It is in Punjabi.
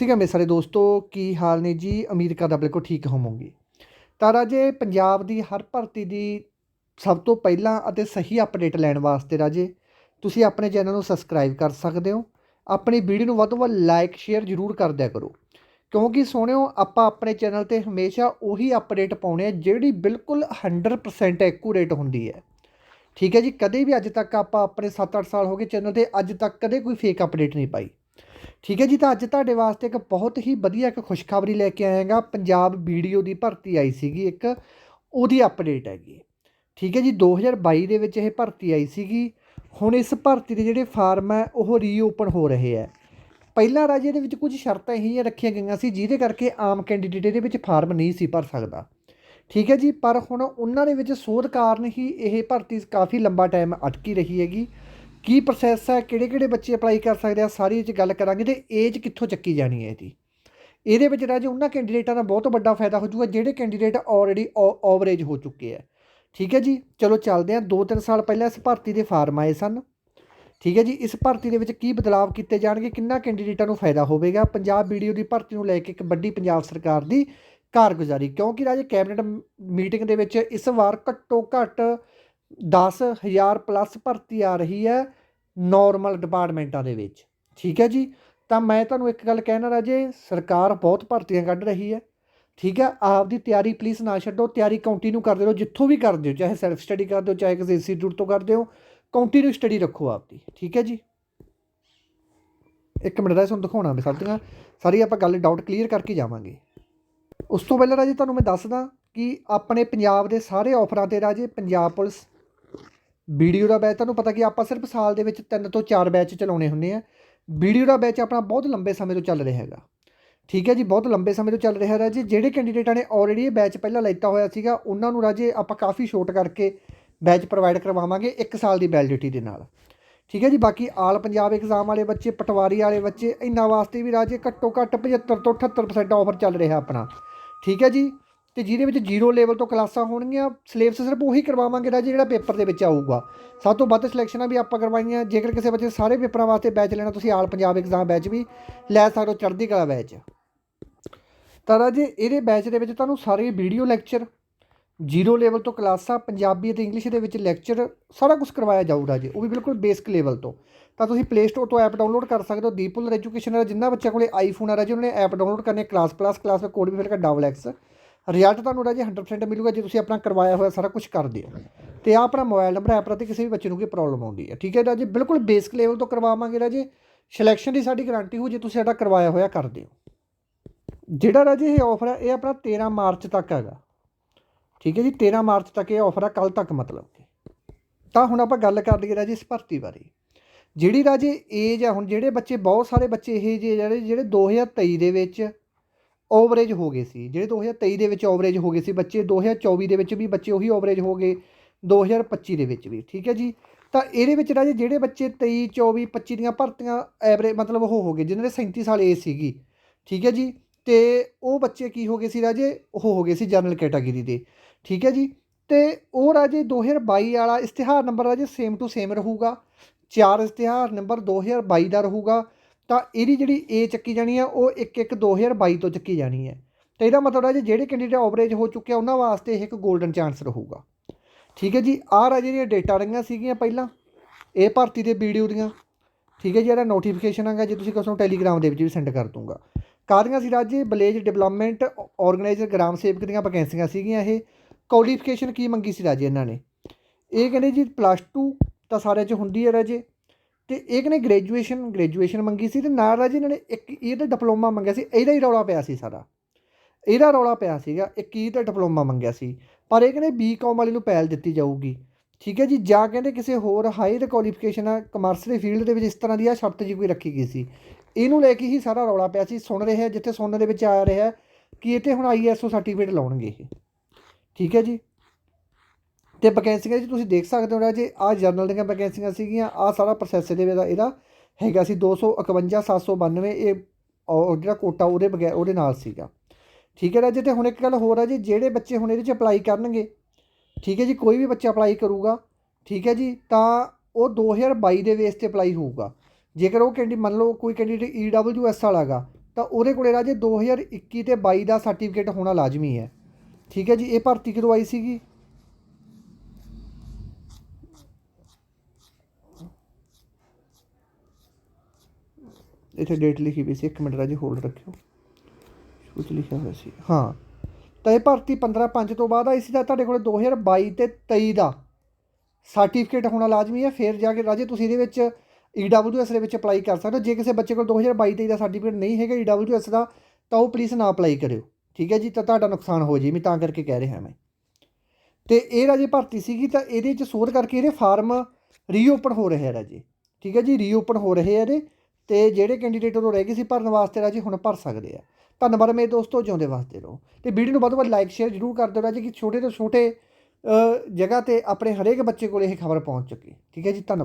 ਠੀਕ ਹੈ ਮੇਰੇ ਸਾਰੇ ਦੋਸਤੋ, ਕੀ ਹਾਲ ਨੇ ਜੀ? ਉਮੀਦ ਕਰਦਾ ਬਿਲਕੁਲ ਠੀਕ ਹੋਵੋਗੇ। ਤਾਂ ਰਾਜੇ, ਪੰਜਾਬ ਦੀ ਹਰ ਭਰਤੀ ਦੀ ਸਭ ਤੋਂ ਪਹਿਲਾਂ ਅਤੇ ਸਹੀ ਅਪਡੇਟ ਲੈਣ ਵਾਸਤੇ ਰਾਜੇ, ਤੁਸੀਂ ਆਪਣੇ ਚੈਨਲ ਨੂੰ ਸਬਸਕ੍ਰਾਈਬ ਕਰ ਸਕਦੇ ਹੋ। ਆਪਣੀ ਵੀਡੀਓ ਨੂੰ ਵੱਧ ਤੋਂ ਵੱਧ ਲਾਈਕ ਸ਼ੇਅਰ ਜ਼ਰੂਰ ਕਰ ਦਿਆ ਕਰੋ। ਕਿਉਂਕਿ ਸੋਹਣਿਓ ਆਪਾਂ ਆਪਣੇ ਚੈਨਲ ਤੇ ਹਮੇਸ਼ਾ ਉਹੀ ਅਪਡੇਟ ਪਾਉਣੇ ਆ ਜਿਹੜੀ ਬਿਲਕੁਲ 100% ਐਕੂਰੇਟ ਹੁੰਦੀ ਹੈ। ਠੀਕ ਹੈ ਜੀ, ਕਦੇ ਵੀ ਅੱਜ ਤੱਕ ਆਪਾਂ ਆਪਣੇ 7-8 ਸਾਲ ਹੋ ਗਏ ਚੈਨਲ ਤੇ, ਅੱਜ ਤੱਕ ਕਦੇ ਕੋਈ ਫੇਕ ਅਪਡੇਟ ਨਹੀਂ ਪਾਈ। ਠੀਕ ਹੈ ਜੀ, ਤਾਂ ਅੱਜ ਤੁਹਾਡੇ ਵਾਸਤੇ ਇੱਕ ਬਹੁਤ ਹੀ ਵਧੀਆ ਇੱਕ ਖੁਸ਼ਖਬਰੀ ਲੈ ਕੇ ਆਏਗਾ ਪੰਜਾਬ ਵੀਡੀਓ ਦੀ ਭਰਤੀ ਆਈ ਸੀਗੀ ਇੱਕ, ਉਹਦੀ ਅਪਡੇਟ ਹੈਗੀ। ਠੀਕ ਹੈ ਜੀ 2022 ਦੇ ਵਿੱਚ ਇਹ ਭਰਤੀ ਆਈ ਸੀਗੀ। ਹੁਣ ਇਸ ਭਰਤੀ ਦੇ ਜਿਹੜੇ ਫਾਰਮ ਹੈ, ਉਹ ਰੀਓਪਨ ਹੋ ਰਹੇ ਹੈ। ਪਹਿਲਾਂ ਰਾਜੇ ਦੇ ਵਿੱਚ ਕੁਝ ਸ਼ਰਤਾਂ ਹੀ ਰੱਖੀਆਂ ਗਈਆਂ ਸੀ, ਜਿਹਦੇ ਕਰਕੇ ਆਮ ਕੈਂਡੀਡੇਟ ਇਹਦੇ ਵਿੱਚ ਫਾਰਮ ਨਹੀਂ ਸੀ ਭਰ ਸਕਦਾ। ਠੀਕ ਹੈ ਜੀ, ਪਰ ਹੁਣ ਉਹਨਾਂ ਦੇ ਵਿੱਚ ਸੋਧ ਕਾਰਨ ਹੀ ਇਹ ਭਰਤੀ ਕਾਫੀ ਲੰਬਾ ਟਾਈਮ ਅਟਕੀ ਰਹੀ ਹੈਗੀ। ਕੀ ਪ੍ਰੋਸੈਸ ਹੈ ਕਿਹੜੇ ਕਿਹੜੇ ਬੱਚੇ ਅਪਲਾਈ ਕਰ ਸਕਦੇ ਆ, ਸਾਰੀ ਇਹ 'ਚ ਗੱਲ ਕਰਾਂਗੇ ਤੇ ਏਜ ਕਿੱਥੋਂ ਚੱਕੀ ਜਾਣੀ ਹੈ ਇਹਦੀ। ਇਹਦੇ ਵਿੱਚ ਰਾਜੇ ਉਹਨਾਂ ਕੈਂਡੀਡੇਟਾਂ ਦਾ ਬਹੁਤ ਵੱਡਾ ਫਾਇਦਾ ਹੋ ਜਾਊਗਾ, ਜਿਹੜੇ ਕੈਂਡੀਡੇਟ ਆਲਰੇਡੀ ਓਵਰੇਜ ਹੋ ਚੁੱਕੇ ਆ। ਠੀਕ ਹੈ ਜੀ? ਚਲੋ ਚੱਲਦੇ ਹਾਂ 2-3 ਸਾਲ ਪਹਿਲਾਂ ਇਸ ਭਰਤੀ ਦੇ ਫਾਰਮ ਆਏ ਸਨ। ਠੀਕ ਹੈ ਜੀ? ਇਸ ਭਰਤੀ ਦੇ ਵਿੱਚ ਕੀ ਬਦਲਾਅ ਕੀਤੇ ਜਾਣਗੇ, ਕਿੰਨਾ ਕੈਂਡੀਡੇਟਾਂ ਨੂੰ ਫਾਇਦਾ ਹੋਵੇਗਾ? ਪੰਜਾਬ ਵੀਡੀਓ ਦੀ ਭਰਤੀ ਨੂੰ ਲੈ ਕੇ ਇੱਕ ਵੱਡੀ ਪੰਜਾਬ ਸਰਕਾਰ ਦੀ ਕਾਰਗੁਜ਼ਾਰੀ। ਕਿਉਂਕਿ ਰਾਜੇ ਕੈਬਨਿਟ ਮੀਟਿੰਗ ਦੇ ਵਿੱਚ ਇਸ ਵਾਰ ਘੱਟੋ ਘੱਟ 10000 ਪਲੱਸ ਭਰਤੀ ਆ ਰਹੀ ਹੈ ਨਾਰਮਲ ਡਿਪਾਰਟਮੈਂਟਾਂ ਦੇ ਵਿੱਚ। ਠੀਕ ਹੈ ਜੀ? ਤਾਂ ਮੈਂ ਤੁਹਾਨੂੰ ਇੱਕ ਗੱਲ ਕਹਿਣਾ ਰਾਜੇ ਸਰਕਾਰ ਬਹੁਤ ਭਰਤੀਆਂ ਕੱਢ ਰਹੀ ਹੈ। ਠੀਕ ਹੈ? ਆਪ ਦੀ ਤਿਆਰੀ ਪਲੀਜ਼ ਨਾ ਛੱਡੋ, ਤਿਆਰੀ ਕੰਟੀਨਿਊ ਕਰਦੇ ਰਹੋ, ਜਿੱਥੋਂ ਵੀ ਕਰਦੇ ਹੋ, ਚਾਹੇ ਸੈਲਫ ਸਟੱਡੀ ਕਰਦੇ ਹੋ, ਚਾਹੇ ਕਿਸੇ ਇੰਸਟੀਚਿਊਟ ਤੋਂ ਕਰਦੇ ਹੋ ਕੰਟੀਨਿਊ ਸਟੱਡੀ ਰੱਖੋ ਆਪਦੀ। ਠੀਕ ਹੈ ਜੀ? ਇੱਕ ਮਿੰਟ ਦਾ ਤੁਹਾਨੂੰ ਦਿਖਾਉਣਾ ਮੈਂ ਸਾਰੀਆਂ। ਸਾਰੀ ਆਪਾਂ ਗੱਲ ਡਾਊਟ ਕਲੀਅਰ ਕਰਕੇ ਜਾਵਾਂਗੇ। ਉਸ ਤੋਂ ਪਹਿਲਾਂ ਰਾਜੇ, ਤੁਹਾਨੂੰ ਮੈਂ ਦੱਸਦਾ ਕਿ ਆਪਣੇ ਪੰਜਾਬ ਦੇ ਸਾਰੇ ਆਫਰਾਂ ਤੇ ਰਾਜੇ, ਪੰਜਾਬ ਪੁਲਿਸ ਵੀਡੀਓ ਦਾ ਬੈਚ ਤੁਹਾਨੂੰ ਪਤਾ ਕਿ ਆਪਾਂ ਸਿਰਫ ਸਾਲ ਦੇ ਵਿੱਚ ਤਿੰਨ ਤੋਂ ਚਾਰ ਬੈਚ ਚਲਾਉਣੇ ਹੁੰਦੇ ਆ। ਵੀਡੀਓ ਦਾ ਬੈਚ ਆਪਣਾ ਬਹੁਤ ਲੰਬੇ ਸਮੇਂ ਤੋਂ ਚੱਲ ਰਿਹਾ ਹੈਗਾ। ਠੀਕ ਹੈ ਜੀ, ਬਹੁਤ ਲੰਬੇ ਸਮੇਂ ਤੋਂ ਚੱਲ ਰਿਹਾ ਰਾਜੇ ਜਿਹੜੇ ਕੈਂਡੀਡੇਟਾਂ ਨੇ ਆਲਰੇਡੀ ਇਹ ਬੈਚ ਪਹਿਲਾਂ ਲੈਤਾ ਹੋਇਆ ਸੀਗਾ, ਉਹਨਾਂ ਨੂੰ ਰਾਜੇ ਆਪਾਂ ਕਾਫੀ ਛੋਟ ਕਰਕੇ ਬੈਚ ਪ੍ਰੋਵਾਈਡ ਕਰਵਾਵਾਂਗੇ 1 ਸਾਲ ਦੀ ਵੈਲਿਡਿਟੀ ਦੇ ਨਾਲ। ਠੀਕ ਹੈ ਜੀ, ਬਾਕੀ ਆਲ ਪੰਜਾਬ ਐਗਜ਼ਾਮ ਵਾਲੇ ਬੱਚੇ, ਪਟਵਾਰੀ ਵਾਲੇ ਬੱਚੇ, ਇਹਨਾਂ ਵਾਸਤੇ ਵੀ ਰਾਜੇ ਘੱਟੋ ਘੱਟ 75 ਤੋਂ 78% ਆਫਰ ਚੱਲ ਰਿਹਾ ਆਪਣਾ। ਠੀਕ ਹੈ ਜੀ ਤੇ ਜਿਹਦੇ ਵਿੱਚ ਜ਼ੀਰੋ ਲੈਵਲ ਤੋਂ ਕਲਾਸਾਂ ਹੋਣਗੀਆਂ ਸਿਲੇਬਸ ਸਿਰਫ ਉਹੀ ਕਰਵਾਵਾਂਗੇ ਰਾਜੇ ਜਿਹੜਾ ਪੇਪਰ ਦੇ ਵਿੱਚ ਆਊਗਾ। ਸਭ ਤੋਂ ਵੱਧ ਸਿਲੈਕਸ਼ਨਾਂ ਵੀ ਆਪਾਂ ਕਰਵਾਈਆਂ, ਜੇਕਰ ਕਿਸੇ ਬੱਚੇ ਸਾਰੇ ਪੇਪਰਾਂ ਵਾਸਤੇ ਬੈਚ ਲੈਣਾ, ਤੁਸੀਂ ਆਲ ਪੰਜਾਬ ਐਗਜ਼ਾਮ ਬੈਚ ਵੀ ਲੈ ਸਕਦੇ ਹੋ ਚੜ੍ਹਦੀ ਕਲਾ ਬੈਚ ਤਾਂ ਰਾਜੇ ਇਹਦੇ ਬੈਚ ਦੇ ਵਿੱਚ ਤੁਹਾਨੂੰ ਸਾਰੇ ਵੀਡੀਓ ਲੈਕਚਰ ਜ਼ੀਰੋ ਲੈਵਲ ਤੋਂ ਕਲਾਸਾਂ, ਪੰਜਾਬੀ ਅਤੇ ਇੰਗਲਿਸ਼ ਦੇ ਵਿੱਚ ਲੈਕਚਰ ਸਾਰਾ ਕੁਝ ਕਰਵਾਇਆ ਜਾਊਗਾ ਜੀ ਉਹ ਵੀ ਬਿਲਕੁਲ ਬੇਸਿਕ ਲੈਵਲ ਤੋਂ। ਤਾਂ ਤੁਸੀਂ ਪਲੇ ਸਟੋਰ ਤੋਂ ਐਪ ਡਾਊਨਲੋਡ ਕਰ ਸਕਦੇ ਹੋ ਦੀਪੁਲਰ ਐਜੂਕੇਸ਼ਨ ਹੈ ਜਿੰਨਾ ਬੱਚਿਆਂ ਕੋਲੇ ਆਈਫੋਨ ਆ ਰਾਜੇ, ਉਹਨਾਂ ਨੇ ਐਪ ਡਾਊਨਲੋਡ ਕਰਨੇ ਕਲਾਸ ਪਲੱਸ ਕਲਾਸ ਦਾ ਕੋਡ ਵੀ ਫਿਰ ਡਬਲ ਐਕਸ ਰਿਜ਼ਲਟ ਤੁਹਾਨੂੰ ਰਾਜੇ 100% ਮਿਲੂਗਾ, ਜੇ ਤੁਸੀਂ ਆਪਣਾ ਕਰਵਾਇਆ ਹੋਇਆ ਸਾਰਾ ਕੁਝ ਕਰਦੇ ਹੋ। ਤੇ ਆ ਆਪਣਾ ਮੋਬਾਈਲ ਨੰਬਰ ਐਪ ਪ੍ਰਤੀ ਕਿਸੇ ਵੀ ਬੱਚੇ ਨੂੰ ਕੋਈ ਪ੍ਰੋਬਲਮ ਆਉਂਦੀ ਹੈ। ਠੀਕ ਹੈ ਰਾਜੇ ਬਿਲਕੁਲ ਬੇਸਿਕ ਲੈਵਲ ਤੋਂ ਕਰਵਾਵਾਂਗੇ ਰਾਜੇ ਸਿਲੈਕਸ਼ਨ ਦੀ ਸਾਡੀ ਗਾਰੰਟੀ ਹੋ ਜੇ ਤੁਸੀਂ ਸਾਡਾ ਕਰਵਾਇਆ ਹੋਇਆ ਕਰਦੇ ਹੋ। ਜਿਹੜਾ ਰਾਜੇ ਇਹ ਆਫਰ ਹੈ, ਇਹ ਆਪਣਾ 13 ਮਾਰਚ ਤੱਕ ਹੈਗਾ। ਠੀਕ ਹੈ ਜੀ? 13 ਮਾਰਚ ਤੱਕ ਇਹ ਆਫਰ ਹੈ ਕੱਲ ਤੱਕ ਮਤਲਬ ਕਿ। ਤਾਂ ਹੁਣ ਆਪਾਂ ਗੱਲ ਕਰ ਲਈਏ ਰਾਜੇ ਇਸ ਭਰਤੀ ਬਾਰੇ। ਜਿਹੜੀ ਰਾਜੇ ਏਜ ਆ ਹੁਣ ਜਿਹੜੇ ਬੱਚੇ, ਬਹੁਤ ਸਾਰੇ ਬੱਚੇ ਇਹ ਜਿਹੇ ਜਿਹੜੇ ਜਿਹੜੇ 2023 ਦੇ ਵਿੱਚ ਓਵਰੇਜ ਹੋ ਗਏ ਸੀ। ਜਿਹੜੇ 2023 ਦੇ ਵਿੱਚ ਓਵਰੇਜ ਹੋ ਗਏ ਸੀ ਬੱਚੇ 2024 ਦੇ ਵਿੱਚ ਵੀ ਬੱਚੇ ਉਹੀ ਓਵਰੇਜ ਹੋ ਗਏ 2025 ਦੇ ਵਿੱਚ ਵੀ, ਠੀਕ ਹੈ ਜੀ? ਤਾਂ ਇਹਦੇ ਵਿੱਚ ਰਾਜੇ ਜਿਹੜੇ ਬੱਚੇ 23 24 25 ਦੀਆਂ ਭਰਤੀਆਂ ਐਵਰੇਜ ਮਤਲਬ ਉਹ ਹੋ ਗਏ, ਜਿਨ੍ਹਾਂ ਦੇ 37 ਸਾਲ ਏਜ ਸੀਗੀ, ਠੀਕ ਹੈ ਜੀ? ਤੇ ਉਹ ਬੱਚੇ ਕੀ ਹੋ ਗਏ ਸੀ ਰਾਜੇ? ਉਹ ਹੋ ਗਏ ਸੀ ਜਨਰਲ ਕੈਟਾਗਰੀ ਦੇ, ਠੀਕ ਹੈ ਜੀ? ਤੇ ਉਹ ਰਾਜੇ 2022 ਵਾਲਾ ਇਸ਼ਤਿਹਾਰ ਨੰਬਰ ਰਾਜੇ ਸੇਮ ਟੂ ਸੇਮ ਰਹੂਗਾ। ਚਾਰ ਇਸ਼ਤਿਹਾਰ ਨੰਬਰ 2022 ਦਾ ਰਹੂਗਾ। ਤਾਂ ਇਹਦੀ ਜਿਹੜੀ ਏ ਚੱਕੀ ਜਾਣੀ ਆ, ਉਹ 1 1 2022 ਤੋਂ ਚੱਕੀ ਜਾਣੀ ਹੈ ਤੇ ਇਹਦਾ ਮਤਲਬ ਹੈ ਜਿਹੜੇ ਕੈਂਡੀਡੇਟ ਓਵਰੇਜ ਹੋ ਚੁੱਕੇ ਆ, ਉਹਨਾਂ ਵਾਸਤੇ ਇਹ ਇੱਕ 골ਡਨ ਚਾਂਸ ਰਹੂਗਾ। ਠੀਕ ਹੈ ਜੀ, ਆਹ ਰਾਜੇ ਦੀਆਂ ਡੇਟਾ ਰਹੀਆਂ ਸੀਗੀਆਂ ਪਹਿਲਾਂ, ਇਹ ਭਰਤੀ ਦੇ ਵੀਡੀਓ ਦੀਆਂ। ਠੀਕ ਹੈ ਜੀ, ਇਹਦਾ ਨੋਟੀਫਿਕੇਸ਼ਨ ਆਗਾ ਜੇ ਤੁਸੀਂ ਕਿਸੇ ਨੂੰ ਟੈਲੀਗ੍ਰਾਮ ਦੇ ਵਿੱਚ ਵੀ ਸੈਂਡ ਕਰ ਦੂੰਗਾ ਕਾਦੀਆਂ ਸੀ ਰਾਜੇ? ਵਿਲੇਜ ਡਿਵੈਲਪਮੈਂਟ ਆਰਗੇਨਾਈਜ਼ਰ ਗ੍ਰਾਮ ਸੇਵਕ ਦੀਆਂ ਵੈਕੈਂਸੀਆਂ ਸੀਗੀਆਂ ਇਹ। ਕੁਆਲੀਫਿਕੇਸ਼ਨ ਕੀ ਮੰਗੀ ਸੀ ਰਾਜੇ ਇਹਨਾਂ ਨੇ? ਇਹ ਕਹਿੰਦੇ ਜੀ ਪਲੱਸ 2 ਤਾਂ ਸਾਰਿਆਂ 'ਚ ਹੁੰਦੀ ਹੈ ਰਾਜੇ। ਤੇ ਇਹ ਕਹਿੰਦੇ ਗ੍ਰੈਜੂਏਸ਼ਨ ਗ੍ਰੈਜੂਏਸ਼ਨ ਮੰਗੀ ਸੀ ਤੇ ਨਾਲ ਰਾਜੇ ਇਹਨਾਂ ਨੇ ਇੱਕ ਇਹਦਾ ਡਿਪਲੋਮਾ ਮੰਗਿਆ ਸੀ, ਇਹਦਾ ਹੀ ਰੌਲਾ ਪਿਆ ਸੀ ਸਾਰਾ। ਇਹਦਾ ਰੌਲਾ ਪਿਆ ਸੀਗਾ, ਇੱਕ ਹੀ ਤਾਂ ਡਿਪਲੋਮਾ ਮੰਗਿਆ ਸੀ, ਪਰ ਇਹ ਕਹਿੰਦੇ ਬੀਕਾਮ ਵਾਲੇ ਨੂੰ ਪਹਿਲ ਦਿੱਤੀ ਜਾਊਗੀ। ਠੀਕ ਹੈ ਜੀ, ਜਾਂ ਕਹਿੰਦੇ ਕਿਸੇ ਹੋਰ ਹਾਇਰ ਕੁਆਲੀਫਿਕੇਸ਼ਨ ਆ ਕਮਰਸ ਦੇ ਫੀਲਡ ਦੇ ਵਿੱਚ ਇਸ ਤਰ੍ਹਾਂ ਦੀ ਆ ਸ਼ਰਤ ਜੀ ਕੋਈ ਰੱਖੀ ਗਈ ਸੀ। ਇਹਨੂੰ ਲੈ ਕੇ ਹੀ ਸਾਰਾ ਰੌਲਾ ਪਿਆ ਸੀ, ਸੁਣ ਰਿਹਾ, ਜਿੱਥੇ ਸੁਣਨ ਦੇ ਵਿੱਚ ਆ ਰਿਹਾ ਕਿ ਇਹ ਤੇ ਹੁਣ ਆਈਐਸਓ ਸਰਟੀਫਿਕੇਟ ਲਾਉਣਗੇ ਇਹ। ਠੀਕ ਹੈ ਜੀ ਤੇ ਵੈਕੈਂਸੀਆਂ ਜੀ ਤੁਸੀਂ ਦੇਖ ਸਕਦੇ ਹੋ ਰਾਜੇ ਆ ਜਰਨਲ ਦੀਆਂ ਵੈਕੈਂਸੀਆਂ ਸੀਗੀਆਂ ਆ ਸਾਰਾ ਪ੍ਰੋਸੈਸ ਦੇ ਵਿੱਚ ਇਹਦਾ ਹੈਗਾ ਸੀ 251 792 ਇਹ ਜਿਹੜਾ ਕੋਟਾ ਉਹਦੇ ਬਗੈਰ ਉਹਦੇ ਨਾਲ ਸੀਗਾ। ਠੀਕ ਹੈ ਰਾਜੇ ਤੇ ਹੁਣ ਇੱਕ ਗੱਲ ਹੋਰ ਆ ਜੀ, ਜਿਹੜੇ ਬੱਚੇ ਹੁਣ ਇਹਦੇ 'ਚ ਅਪਲਾਈ ਕਰਨਗੇ, ਠੀਕ ਹੈ ਜੀ, ਕੋਈ ਵੀ ਬੱਚਾ ਅਪਲਾਈ ਕਰੂਗਾ, ਠੀਕ ਹੈ ਜੀ, ਤਾਂ ਉਹ 2022 ਦੇ ਬੇਸ ਤੇ ਅਪਲਾਈ ਹੋਊਗਾ। ਜੇਕਰ ਉਹ ਕੈਂਡੀ ਮੰਨ ਲਓ ਕੋਈ ਕੈਂਡੀਡੇਟ ਈਡਬਲਯੂਐਸ ਵਾਲਾ ਗਾ, ਤਾਂ ਉਹਦੇ ਕੋਲੇ ਰਾਜੇ 2021 ਤੇ 22 ਦਾ ਸਰਟੀਫਿਕੇਟ ਹੋਣਾ ਲਾਜ਼ਮੀ ਹੈ। ਠੀਕ ਹੈ ਜੀ, ਇਹ ਭਰਤੀ ਕਦੋਂ ਆਈ ਸੀਗੀ। ਇੱਥੇ ਡੇਟ ਲਿਖੀ ਵੀ ਸੀ, ਇੱਕ ਮਿੰਟ ਰਾਜੇ ਹੋਲਡ ਰੱਖਿਓ। ਕੁਝ ਲਿਖਿਆ ਹੋਇਆ ਸੀ। ਹਾਂ। ਤਾਂ ਇਹ ਭਰਤੀ 15 5 ਤੋਂ ਬਾਅਦ ਆਈ ਸੀ ਤਾਂ ਤੁਹਾਡੇ ਕੋਲ 2022 ਤੇ 23 ਦਾ ਸਰਟੀਫਿਕੇਟ ਹੋਣਾ ਲਾਜ਼ਮੀ ਹੈ, ਫਿਰ ਜਾ ਕੇ ਰਾਜੇ ਤੁਸੀਂ ਇਹਦੇ ਵਿੱਚ EWS ਦੇ ਵਿੱਚ ਅਪਲਾਈ ਕਰ ਸਕਦੇ ਹੋ। ਜੇ ਕਿਸੇ ਬੱਚੇ ਕੋਲ 2022 23 ਦਾ ਸਰਟੀਫਿਕੇਟ ਨਹੀਂ ਹੈਗਾ EWS ਦਾ, ਤਾਂ ਉਹ ਪਲੀਜ਼ ਨਾ ਅਪਲਾਈ ਕਰਿਓ। ਠੀਕ ਹੈ ਜੀ? ਤਾਂ ਤੁਹਾਡਾ ਨੁਕਸਾਨ ਹੋ ਜੇ ਮੈਂ ਤਾਂ ਕਰਕੇ ਕਹਿ ਰਿਹਾ ਮੈਂ। ਤੇ ਇਹ ਰਾਜੇ ਭਰਤੀ ਸੀਗੀ, ਤਾਂ ਇਹਦੇ ਚ ਸੋਧ ਕਰਕੇ ਇਹਦੇ ਫਾਰਮ ਰੀਓਪਨ ਹੋ ਰਹੇ ਆ ਰਾਜੇ। ਠੀਕ ਹੈ ਜੀ? ਰੀਓਪਨ ਹੋ ਰਹੇ ਆ ਇਹਦੇ। ਤੇ ਜਿਹੜੇ ਕੈਂਡੀਡੇਟ ਉਦੋਂ ਰਹਿ ਗਏ ਸੀ ਭਰਨ ਵਾਸਤੇ ਰਾਜੇ, ਹੁਣ ਭਰ ਸਕਦੇ ਆ। ਧੰਨਵਾਦ ਮੇਰੇ ਦੋਸਤੋ, ਜਿਉਂਦੇ ਵਾਸਤੇ ਰਹੋ। ਤੇ ਵੀਡੀਓ ਨੂੰ ਵੱਧ ਤੋਂ ਵੱਧ ਲਾਈਕ ਸ਼ੇਅਰ ਜ਼ਰੂਰ ਕਰ ਦਿਓ ਰਾਜੇ, ਕਿ ਛੋਟੇ ਤੋਂ ਛੋਟੇ ਜਗ੍ਹਾ ਤੇ ਆਪਣੇ ਹਰੇਕ ਬੱਚੇ ਕੋਲ ਇਹ ਖਬਰ ਪਹੁੰਚ ਚੁੱਕੀ। ਠੀਕ ਹੈ ਜੀ, ਧੰਨਵਾਦ।